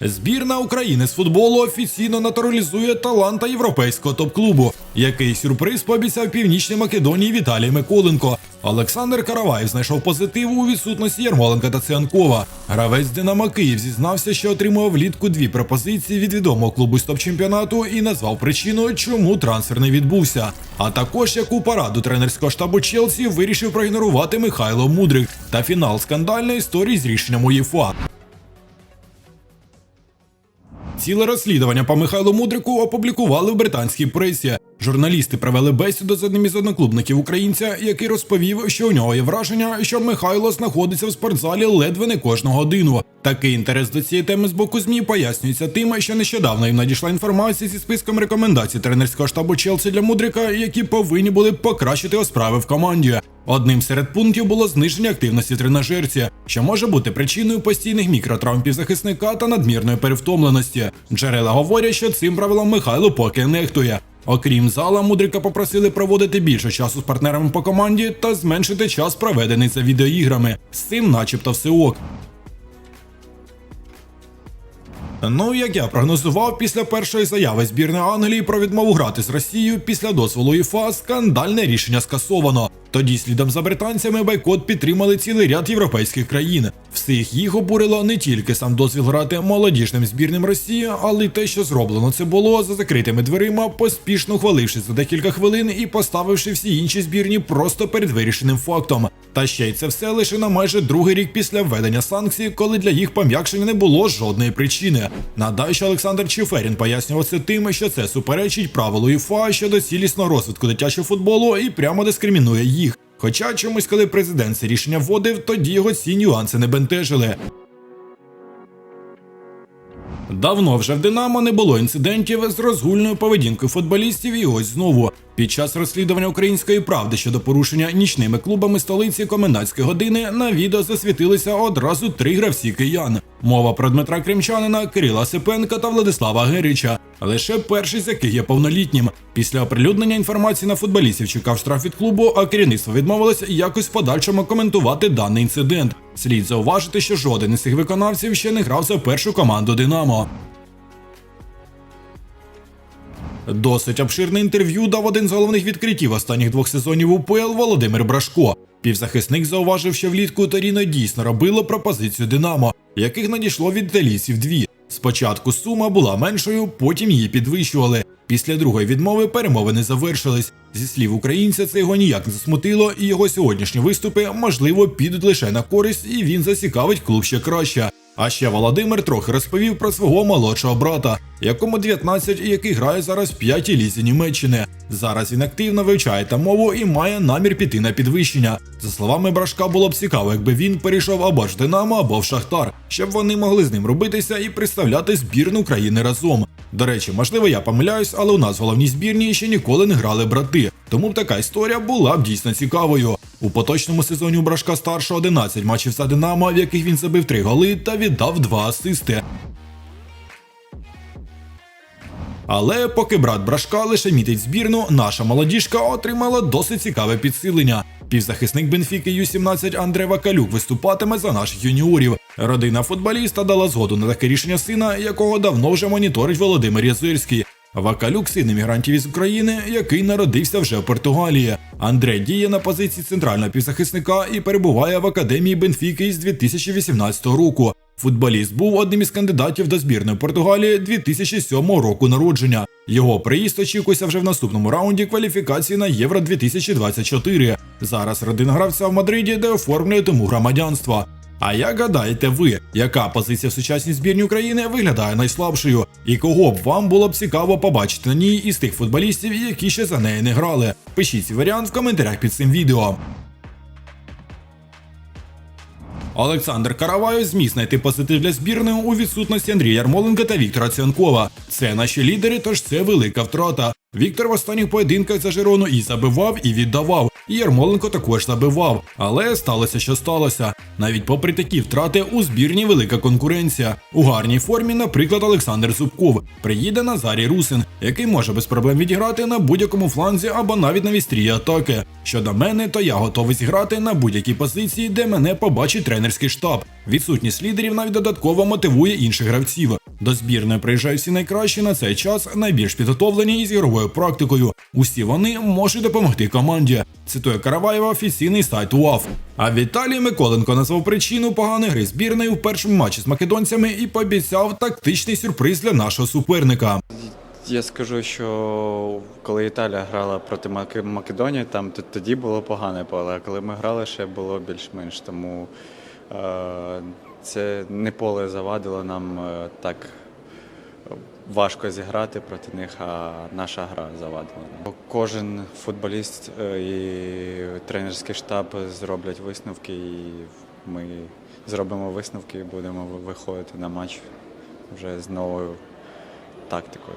Збірна України з футболу офіційно натуралізує таланта європейського топ-клубу, який сюрприз пообіцяв Північній Македонії Віталій Миколенко. Олександр Караваєв знайшов позитив у відсутності Ярмоленка та Цианкова. Гравець Динамо Київ зізнався, що отримав влітку дві пропозиції від відомого клубу з топ-чемпіонату і назвав причину, чому трансфер не відбувся. А також яку параду тренерського штабу Челсі вирішив проігнорувати Михайло Мудрик та фінал скандальної історії з рішенням УЄФА. Ціле розслідування по Михайлу Мудрику опублікували в британській пресі. Журналісти провели бесіду з одним із одноклубників українця, який розповів, що у нього є враження, що Михайло знаходиться в спортзалі ледве не кожну годину. Такий інтерес до цієї теми з боку змі пояснюється тим, що нещодавно їм надійшла інформація зі списком рекомендацій тренерського штабу Челсі для Мудрика, які повинні були покращити його справи в команді. Одним серед пунктів було зниження активності тренажерці, що може бути причиною постійних мікротравм півзахисника та надмірної перевтомленості. Джерела говорять, що цим правилом Михайло поки нехтує. Окрім зала, Мудрика попросили проводити більше часу з партнерами по команді та зменшити час, проведений за відеоіграми. З цим, начебто, все ок. Ну, як я прогнозував, після першої заяви збірної Англії про відмову грати з Росією після дозволу УЄФА скандальне рішення скасовано. Тоді, слідом за британцями, бойкот підтримали цілий ряд європейських країн. Всіх їх обурило не тільки сам дозвіл грати молодіжним збірним Росії, але й те, що зроблено це було за закритими дверима, поспішно ухваливши за декілька хвилин і поставивши всі інші збірні просто перед вирішеним фактом. Та ще й це все лише на майже другий рік після введення санкцій, коли для їх пом'якшення не було жодної причини. Нагадаю, що Олександр Чиферін пояснював це тим, що це суперечить правилу УЄФА щодо цілісного розвитку дитячого футболу і прямо дискримінує їх. Хоча чомусь, коли президент це рішення вводив, тоді його ці нюанси не бентежили. Давно вже в Динамо не було інцидентів з розгульною поведінкою футболістів, і ось знову. Під час розслідування української правди щодо порушення нічними клубами столиці комендантської години на відео засвітилися одразу три гравці киян. Мова про Дмитра Кримчанина, Кирила Сипенка та Владислава Герича. Лише перший з яких є повнолітнім. Після оприлюднення інформації на футболістів чекав штраф від клубу, а керівництво відмовилось якось в подальшому коментувати даний інцидент. Слід зауважити, що жоден із цих виконавців ще не грав за першу команду Динамо. Досить обширне інтерв'ю дав один з головних відкриттів останніх двох сезонів УПЛ Володимир Брашко. Півзахисник зауважив, що влітку Торіно дійсно робило пропозицію Динамо, яких надійшло від італійців дві. Спочатку сума була меншою, потім її підвищували. Після другої відмови перемовини завершились. Зі слів українця, це його ніяк не засмутило, і його сьогоднішні виступи можливо підуть лише на користь, і він зацікавить клуб ще краще. А ще Володимир трохи розповів про свого молодшого брата, якому 19 і який грає зараз в п'ятій лізі Німеччини. Зараз він активно вивчає та мову і має намір піти на підвищення. За словами Брашка, було б цікаво, якби він перейшов або ж Динамо, або в Шахтар, щоб вони могли з ним робитися і представляти збірну країни разом. До речі, можливо, я помиляюсь, але у нас в головній збірні ще ніколи не грали брати. Тому така історія була б дійсно цікавою. У поточному сезоні у Брашка старшого 11 матчів за Динамо, в яких він забив 3 голи та віддав 2 асисти. Але поки брат Брашка лише мітить збірну, наша молодіжка отримала досить цікаве підсилення. Півзахисник Бенфіки Ю-17 Андре Вакалюк виступатиме за наших юніорів. Родина футболіста дала згоду на таке рішення сина, якого давно вже моніторить Володимир Язирський. Вакалюк син емігрантів із України, який народився вже в Португалії. Андре діє на позиції центрального півзахисника і перебуває в академії Бенфіки із 2018 року. Футболіст був одним із кандидатів до збірної Португалії 2007 року народження. Його приїзд очікується вже в наступному раунді кваліфікації на Євро 2024. Зараз родина гравця в Мадриді, де оформлює тому громадянство. А як гадаєте ви, яка позиція в сучасній збірні України виглядає найслабшою? І кого б вам було б цікаво побачити на ній із тих футболістів, які ще за неї не грали? Пишіть варіант в коментарях під цим відео. Олександр Караваєв зміг знайти позитив для збірної у відсутності Андрія Ярмоленка та Віктора Цянкова. Це наші лідери, тож це велика втрата. Віктор в останніх поєдинках за Жирону і забивав, і віддавав. І Ярмоленко також забивав. Але сталося, що сталося. Навіть попри такі втрати у збірні велика конкуренція. У гарній формі, наприклад, Олександр Зубков. Приїде Назарій Русин, який може без проблем відіграти на будь-якому фланзі або навіть на вістрі атаки. Щодо мене, то я готовий зіграти на будь-якій позиції, де мене побачить тренерський штаб. Відсутність лідерів навіть додатково мотивує інших гравців. До збірної приїжджають всі найкращі на цей час, найбільш підготовлені із ігровою практикою. Усі вони можуть допомогти команді. Цитує Караваєва офіційний сайт УАФ. А Віталій Миколенко назвав причину поганої гри збірної в першому матчі з македонцями і пообіцяв тактичний сюрприз для нашого суперника. Я скажу, що коли Італія грала проти Маке- Македонії, там тоді було погане поле, а коли ми грали, ще було більш-менш. Тому це не поле завадило нам е, так важко зіграти проти них, а наша гра завадила. Кожен футболіст е, і тренерський штаб зроблять висновки, і ми зробимо висновки і будемо виходити на матч вже з новою тактикою.